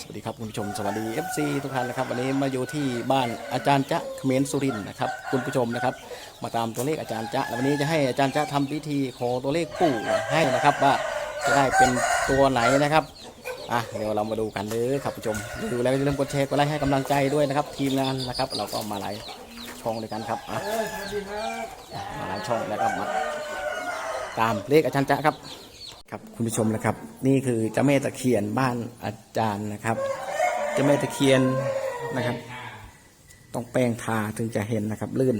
สวัสดีครับคุณผู้ชมสวัสดี FC ทุกท่านนะครับ วันนี้มาอยู่ที่บ้านอาจารย์จ๊ะเขมรสุรินทร์นะครับคุณผู้ชมนะครับ มาตามตัวเลขอาจารย์จ๊ะแล้ววันนี้จะให้อาจารย์จ๊ะทำพิธีขอตัวเลขปู่ให้นะครับว่าจะได้เป็นตัวไหนนะครับอะเดี๋ยวเรามาดูกันเลยครับผู้ชมดูแล้วอย่าลืมกดแชร์กดไลค์ให้กำลังใจด้วยนะครับ ทีมงานนะครับ เราก็มาหลายช่องด้วยกันครับอะมาหลายช่องแล้วก็มาตามเลขอาจารย์จ๊ะครับ ครับคุณผู้ชมนะครับ นี่คือเจ้าแม่ตะเคียนบ้านอาจารย์นะครับเจ้าแม่ตะเคียนนะครับ ต้องแป้งทาถึงจะเห็นนะครับลื่น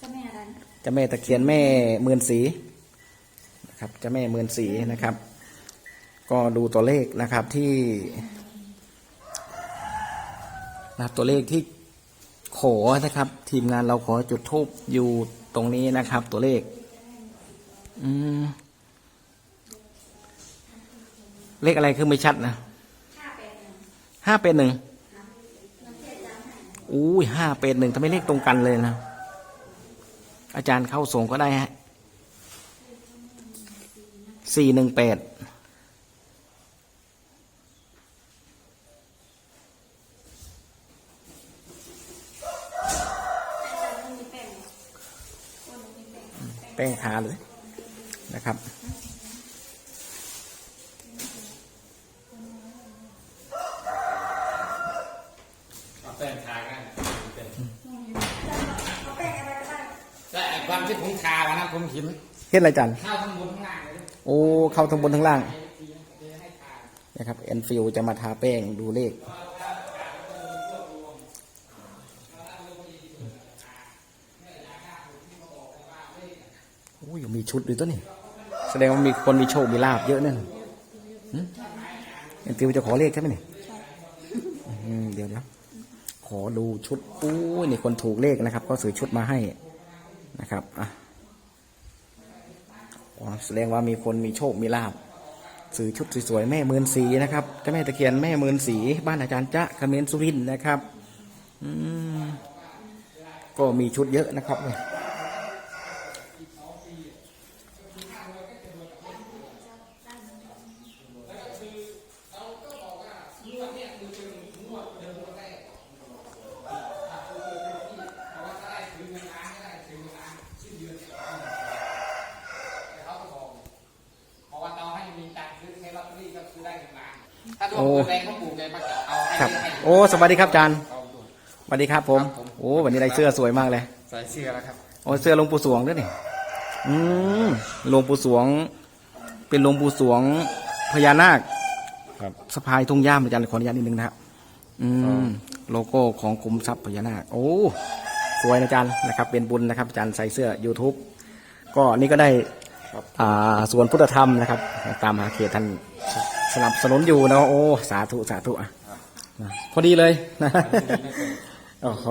ก็ไม่อะไรเจ้าแม่ตะเคียนแม่เมือนสีนะครับเจ้าแม่เมือนสีนะครับ ก็ดูตัวเลขนะครับที่นะครับตัวเลขที่ขอนะครับ ทีมงานเราขอจุดทูบอยู่ตรงนี้นะครับ ตัวเลข อืม เลขอะไรคือไม่ชัดนะห้าเป็นหนึ่งอุ้ยห้าเป็นหนึ่งทำไมเลขตรงกันเลยนะ อาจารย์เข้าส่งก็ได้ฮะสี่หนึ่งแปดแป้งทาเลยนะครับ เอาแป้งทากันเป็นแต่ไอ้ ความที่ผมทาวันนั้นผมเห็นเฮ็ดอะไรอาจารย์ข้าวทั้งบนทั้งล่างเลยโอ้เข้าทั้งบนทั้งล่างนะครับเอ็นฟิลจะมาทาแป้งดูเลข โอ้ยมีชุดด้วยตัวนี่แสดงว่ามีคนมีโชค มีลาบเยอะนั่นหึเอ็นฟิลจะขอเลขใช่ไหมเนี่ยอืมเดี๋ยวเดี๋ยวขอดูชุดอู้ยนี่คนถูกเลขนะครับ ก็ซื้อชุดมาให้ นะครับอะแสดงว่ามีคนมีโชคมีลาบสื่อชุดสวยๆแม่มืนสีนะครับเจ้าแม่ตะเคียนแม่มืนสี บ้านอาจารย์จ๊ะเมนสุรินนะครับอืก็มีชุดเยอะนะครับเนี่ย เพราะว่าเราให้มีตังค์ซื้อให้ลอตเตอรี่ก็ซื้อได้หนึ่งล้านถ้าดวงเปิดแรงเขาปลูกเลยมาจะเอาให้ ครับ ให้ โอ้สวัสดีครับอาจารย์เอาด้วยสวัสดีครับผมครับผม โอ้วันนี้ได้เสื้อสวยมากเลยใส่เสื้อแล้วครับโอ้เสื้อหลวงปู่สวงด้วยนี่อืมหลวงปู่สวง เป็นหลวงปู่สวงพญานาคครับสะพายธงย่ามอาจารย์ขออนุญาตนิดนึงนะครับอืมโลโก้ของกรมทรัพย์พญานาค โอ้สวยนะอาจารย์นะครับ เป็นบุญนะครับอาจารย์ใส่เสื้อ YouTube ก็นี่ก็ได้ครับอ่าส่วนพุทธธรรมนะครับ ตามหาเขตท่านสนับสนุนอยู่นะโอ้ สาธุ สาธุอะ นะพอดีเลยนะโอ้โห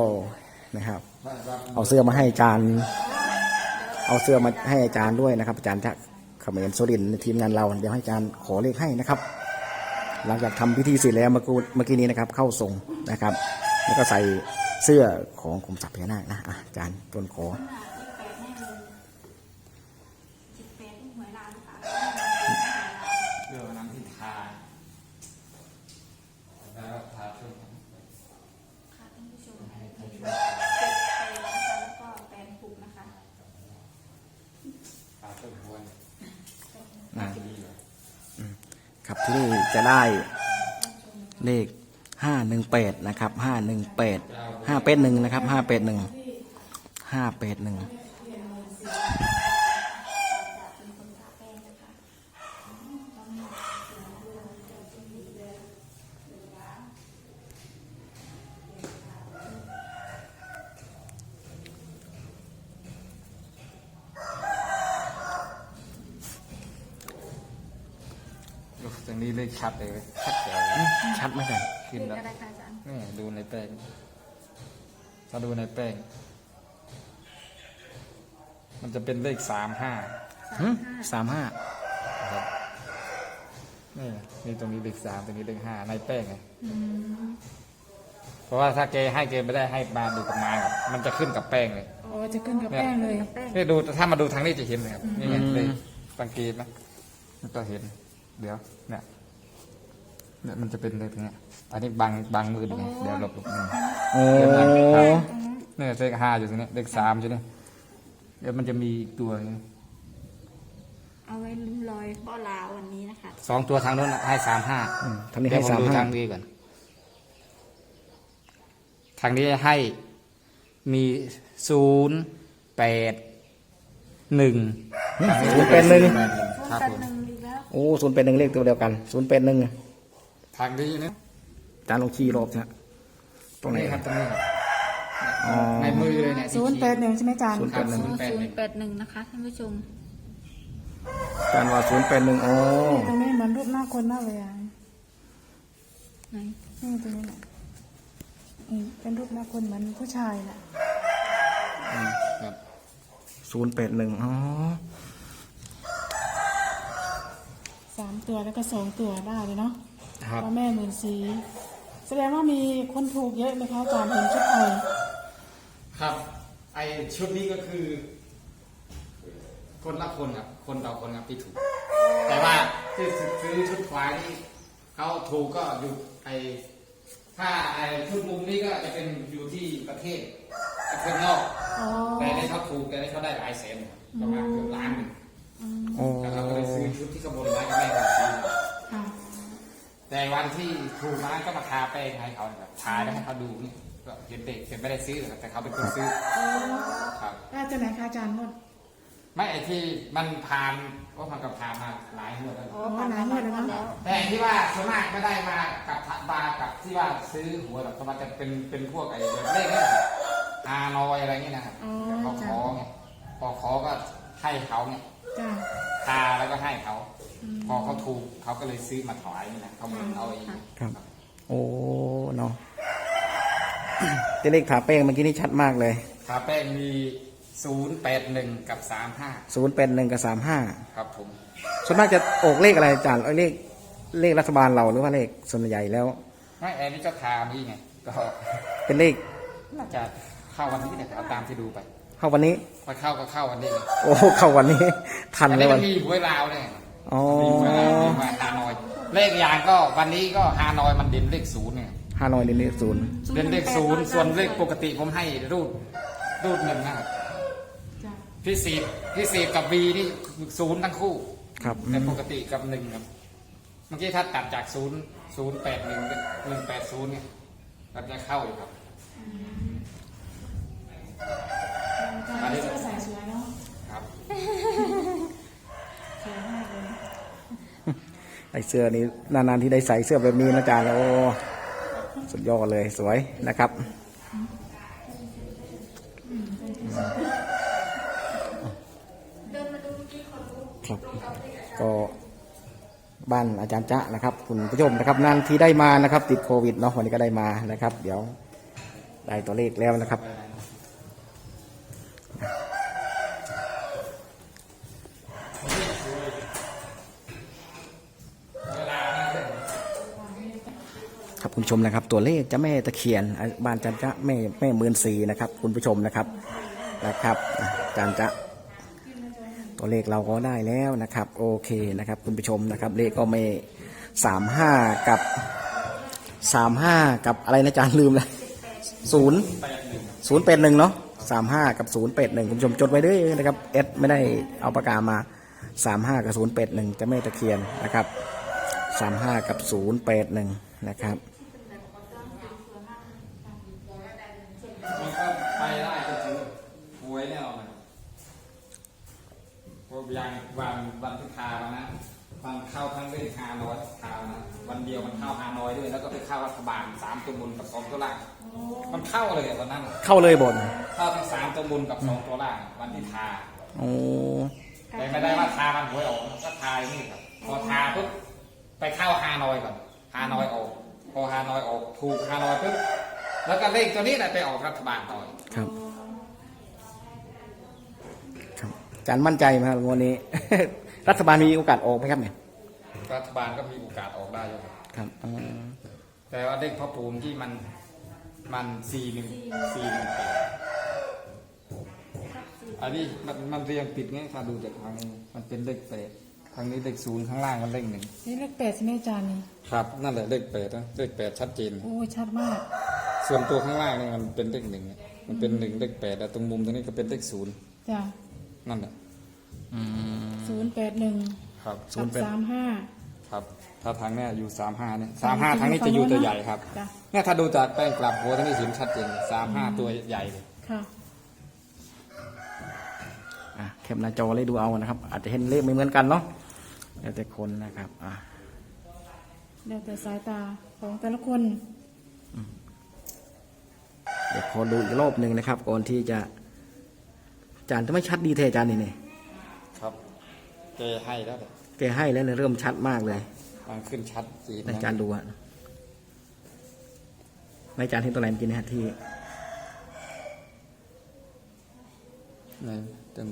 นะครับ เอาเสื้อมาให้อาจารย์ เอาเสื้อมาให้อาจารย์ด้วยนะครับ อาจารย์จะเขมรสุรินทีมงานเราเดี๋ยวให้อาจารย์ขอเลขให้นะครับ หลังจากทำพิธีเสร็จแล้วเมื่อกี้เมื่อกี้นี้นะครับ เข้าทรงนะครับ แล้วก็ใส่เสื้อของกรมทรัพย์พญานาคนะอะอาจารย์ต้นขอ สิบแปดที่หวยลาวหรือเปล่า เรื่องน้ำที่ทาแล้วทาช่วย ค่ะท่านผู้ชมเจ็ดแปดนะคะแล้วก็แปดหกนะคะ ทาช่วยหัวเนี่ย อะ ดีเลย ครับที่นี่ จะได้เลขห้าหนึ่งแปดนะครับห้าหนึ่งแปดห้าแปดหนึ่งนะครับห้าแปดหนึ่งห้าแปดหนึ่ง ตรงนี้เลขชัดเลยเว้ยชัดแจ๋วเลยอืมชัดไหมอาจารย์ขึ้นเลขแล้วอะไรคะอาจารย์นี่ดูในแป้งถ้าดูในแป้ง มันจะเป็นเลขสามห้าหึสามห้าครับนี่นี่ตรงนี้เลขสามตรงนี้เลขห้าในแป้งไงเพราะว่าถ้าแกให้แกไม่ได้ให้มาดูกับไม้ครับมันจะขึ้นกับแป้งเลยอ๋อจะขึ้นกับแป้งเลย นี่ดูถ้ามาดูทางนี้จะเห็นเลยครับนี่ไงเลยสังเกตนะมันก็เห็น เดี๋ยวเนี่ยเนี่ยมันจะเป็นเลขตรงเนี้ย อันนี้บางบางมือไงเดี๋ยวหลบหลบมือโอ้ครับตรงนั้นเนี่ยเลขห้าอยู่ตรงเนี้ยเลขสามอยู่เนี่ยเดี๋ยวมันจะมีอีกตัวหนึ่งเอาไว้ลุ้มลอยพ่อลาววันนี้นะคะสองตัวทางโน้นน่ะให้สามห้าอืมทางนี้เดี๋ยให้วผมสามดูห้าทางนี้ก่อนทางนี้ให้มีศูนย์แปดหนึ่งศูนย์แปดหนึ่งครับแปดผมหนึ่งอีกแล้ว โอ้ศูนย์แปดหนึ่งเลขตัวเดียวกันศูนย์แปดหนึ่งทางนี้นะจานลองชี้รอบใช่ไหมตรงไหนนี่ครับตรงนี้ครับอ๋อในมือเลยเนี่ยศูนย์แปดหนึ่งใช่ไหมจานศูนย์ครับศูศูนนย์ย์แปดหนึ่งแปดหนึ่งนะคะท่านผู้ชมจานว่าศูนย์แปดหนึ่งโอ้ตรงนี้เหมือนรูปหน้าคนมากเลยอะไหนนี่ตรงนี้แหละอืมเป็นรูปหน้าคนเหมือนผู้ชายน่ะครับศูนย์แปดหนึ่งอ๋อ สามตัวแล้วก็สองตัวได้เลยเนาะครับพระแม่หมื่นสีแสดงว่ามีคนถูกเยอะไหมคะอาจารย์เห็นชุดไทยครับ ไอชุดนี้ก็คือ คนละคนครับ คนต่อคนครับที่ถูก แต่ว่าที่ซื้อชุดควายนี่เขาถูกก็อยู่ไอถ้าไอชุดมุมนี้ก็จะเป็นอยู่ที่ประเทศประเทศนอก อ๋อแต่ในเขาถูกแต่ในเขาได้หลายแสนประมาณเกือบล้านหนึ่ง โอ้แล้วเขาก็เลยซื้อชุดที่ขบวนไว้ก็ไม่ได้ซื้อค่ะแต่วันที่ถูกมาก็มาทาแป้งให้เขาแบบทาแล้วให้เขาดูนี่ก็เห็นเด็กเห็นไม่ได้ซื้อหรอกแต่เขาเป็นคนซื้อครับได้ตัวไหนคะอาจารย์หมดไม่ไอที่มันผ่านก็มันก็ผ่านมาหลายงวดแล้วอ๋อหลายงวดแล้วเนอะแต่ที่ว่าส่วนมากไม่ได้มากับมากับที่ว่าซื้อหัวหรอกเพราะมันจะเป็นเป็นพวกไอ้เลขนี่ฮานอยอะไรเงี้ยนะครับอ๋อเดี๋ยวเขาขอไงพอขอก็ให้เขาเนี่ย จ้าทาแล้วก็ให้เขาพอเขาถูกเขาก็เลยซื้อมาถวายนี่นะเขาเหมือนเอาเองครับ โอ้เนาะแต่เลขถาแป้งเมื่อกี้นี่ชัดมากเลยทาแป้งมีศูนย์แปดหนึ่งกับสามห้าศูนย์แปดหนึ่งกับสามห้าครับผม ส่วนมากจะออกเลขอะไรอาจารย์เอ้ยเลขเลขรัฐบาลเราหรือว่าเลขส่วนใหญ่แล้ว ไม่แอนนี่ก็ทานี่ไง ก็ เป็นเลขน่าจะเข้าวันนี้เนี่ยเอาตามที่ดูไป เข้าวันนี้พอเข้าก็เข้าวันนี้เลยโอ้เข้าวันนี้ ทันอันเลนี้ยมัวันนมีหวยลาวเนี่ยอ๋อมีหวยลาวมีหวยฮานอย เลขอย่างก็วันนี้ก็ฮานอยมันเด่นเลขศูนย์เนี่ยฮานอยเดนเลขศูนย์เด่นเลขศูนย์ส่วนเลขปกติผมให้รูดรูดหนึ่งนะครับจ้าพี่สีพี่สีกับบีนี่ศูนย์ทั้งคู่ ครับแต่ปกติกับหนึ่งครับ เมื่อกี้ถ้าตัดจากศูนย์ศูนย์แปดหนึ่งหนึ่งแปดศูนย์เนี่ยมันจะเข้าอยู่ครับ อาจารย์เสื้อใส่สวยเนาะครับสวยมากเลยใส่เสื้อนี้นานๆที่ได้ใส่เสื้อแบบนี้นะอาจารย์โอ้สุดยอดเลยสวยนะครับเดินมาดูเมื่อกี้คนรู้ครับก็บ้านอาจารย์จ๊ะนะครับ คุณผู้ชมนะครับนานที่ได้มานะครับ ติดโควิดเนาะวันนี้ก็ได้มานะครับ เดี๋ยวได้ตัวเลขแล้วนะครับ ครับคุณผู้ชมนะครับ ตัวเลขจะแม่ตะเคียนอะบ้านจันจะแม่แม่หมื่นสีนะครับ คุณผู้ชมนะครับนะครับอาจารย์จะตัวเลขเราก็ได้แล้วนะครับ โอเคนะครับ คุณผู้ชมนะครับ เลขก็ไม่สามห้ากับสามห้ากับอะไรนะอาจารย์ลืมเลยศูนย์ศูนย์แปดหนึ่งเนาะสามห้ากับศูนย์แปดหนึ่งคุณผู้ชมจดไว้ด้วยนะครับเอสไม่ได้เอาปากกามาสามห้ากับศูนย์แปดหนึ่งจะไม่ตะเคียนนะครับสามห้ากับศูนย์แปดหนึ่ง นะครับมันก็ไปได้ก็ถือหวยแน่นอนนะครับพวกอย่างวันวันที่ทามานะมันเข้าทั้งเลขฮานอยทานะวันเดียวมันเข้าฮานอยด้วย แล้วก็ไปเข้ารัฐบาลสามตัวบนกับสองตัวล่างมันเข้าเลยวันนั้นเข้าเลยบนเข้าทั้งสามตัวบนกับสองตัวล่าง วันที่ทาโอ้แต่ไม่ได้ว่าทามันหวยออกก็ทาอย่างนี่ครับพอทาปุ๊บไปเข้าฮานอยก่อน ฮานอยออก พอฮานอยออกถูกฮานอยปุ๊บแล้วก็เลขตัวนี้แหละไปออกรัฐบาลต่อครับ ครับอาจารย์มั่นใจไหมครับวันนี้ รัฐบาลมีโอกาสออกไหมครับเนี่ยรัฐบาลก็มีโอกาสออกได้อยู่ครับครับอืมแต่ว่าเลขพ่อปูมที่มันมันสี่หนึ่งสี่หนึ่งแปดอันนี้มันมันเรียงปิดไงถ้าดูจากทางนี้มันเป็นเลขแปด ทางนี้เลขศูนย์ข้างล่างมันเลขหนึ่งนี่เลขแปดใช่ไหมอาจารย์นี่ครับ นั่นแหละเลขแปดนะเลขแปดชัดเจน โอ้ยชัดมาก ส่วนตัวข้างล่างนี่มันเป็นเลขหนึ่งอะมันเป็นหนึ่งเลขแปดแล้วตรงมุมตรงนี้ก็เป็นเลขศูนย์จ้ะนั่นแหละอืมศูนย์แปดหนึ่งครับศูนย์แปดสามห้าครับ ถ้าทางเนี้ยอยู่สามห้าเนี่ยสามห้าทางนี้จะอยู่ตัวใหญ่ครับจ้ะเนี่ยถ้าดูจากแป้งกลับหัวทางนี้เห็นชัดเจนสามห้าตัวใหญ่เลยค่ะอะแค ปหน้าจอเลยดูเอานะครับ อาจจะเห็นเลขไม่เหมือนกันเนาะแล้วแต่คนนะครับอะแล้วแต่สายตาของแต่ละคน เดี๋ยวขอดูอีกรอบหนึ่งนะครับ ก่อนที่จะอาจารย์จะไม่ชัดดีเทอาจารย์นี่เนี่ยครับเจให้แล้วเลยแกให้แล้วเนี่ยเริ่มชัดมากเลยมันขึ้นชัดจีนในอาจารย์ดูอะในอาจารย์เห็นตัวไหนเมื่อกี้เนะฮะที่ใน เต็ม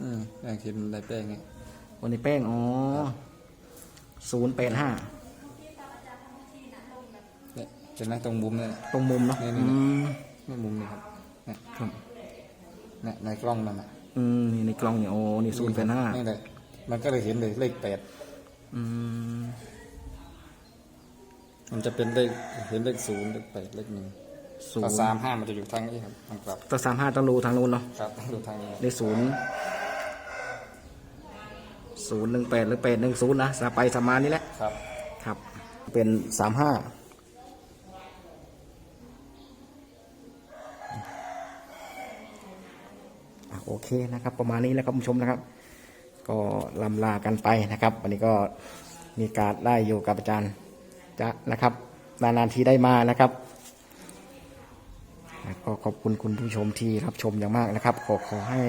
อืมแป้งเห็นอะไรแป้งเนี่ยวันนี้แป้ง อ๋อศูนย์แปดห้าเนี่ยเห็นไหมตรงมุมเนี่ย ตรงมุมเนาะนี่อืนี่มนี่มุมนี่ครับเนี่ยครับเนี่ยในกล้องนั่นน่ะอืมนี่ในกล้องเนี่ยโอ้นี่ศูนย์แปดห้านี่เลยมันก็เลยเห็นเลยเลขแปด อืมมันจะเป็นเลขเห็นเลขศูนย์เลขแปดเลขหนึ่ง ศูนถ้าย์สามห้ามันจะอยู่ทางนี้ครับทางกลับตัวสามห้าต้องดูทางนู้นเนาะครับต้องดูทางนี้ในศูนย์ศูนย์หนึ่งแปดหรือแปดหนึ่งศูนย์นะสาไปสามานี่แหละครับครับ เป็นสามห้าโอเคนะครับ ประมาณนี้แล้วครับคุณผู้ชมนะครับ ก็ลำลากันไปนะครับ วันนี้ก็มีการได้อยู่กับอาจารย์จะนะครับ นานๆทีได้มานะครับ ก็ขอบคุณคุณผู้ชมที่รับชมอย่างมากนะครับ ขอขอให้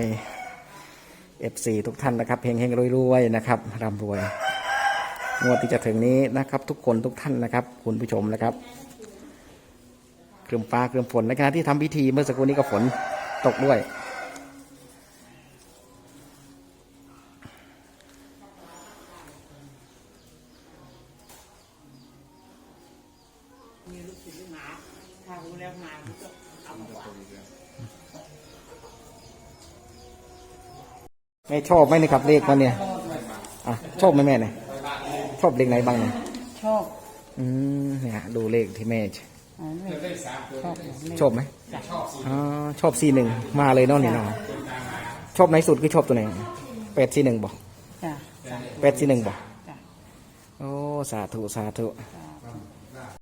FC ทุกท่านนะครับเฮงเฮงรวยๆนะครับร่ำรวยงวดที่จะถึงนี้นะครับ ทุกคนทุกท่านนะครับ คุณผู้ชมนะครับเคลื่อนฟ้าเคลื่อนฝนในขณะที่ทำพิธีเมื่อสักครู่นี้ก็ฝนตกด้วย แม่ชอบไหมเนะครับเลขมันเนี่ยอะชอบไหมแม่เนี่ยชอบเลขไหนบ้างเนี่ยชอบอืมเนี่ยดูเลขที่แม่ อ๋อไม่ชอบชอบไหมอ๋อชอบสี่หนึ่งมาเลยเนาะนี่เนาะชอบไหนสุดคือชอบตัวไหนแปดสี่หนึ่งบอกจ้ะจ้ะแปดสี่หนึ่งบอกจ้ะโอ้สาธุสาธุ จ้ะ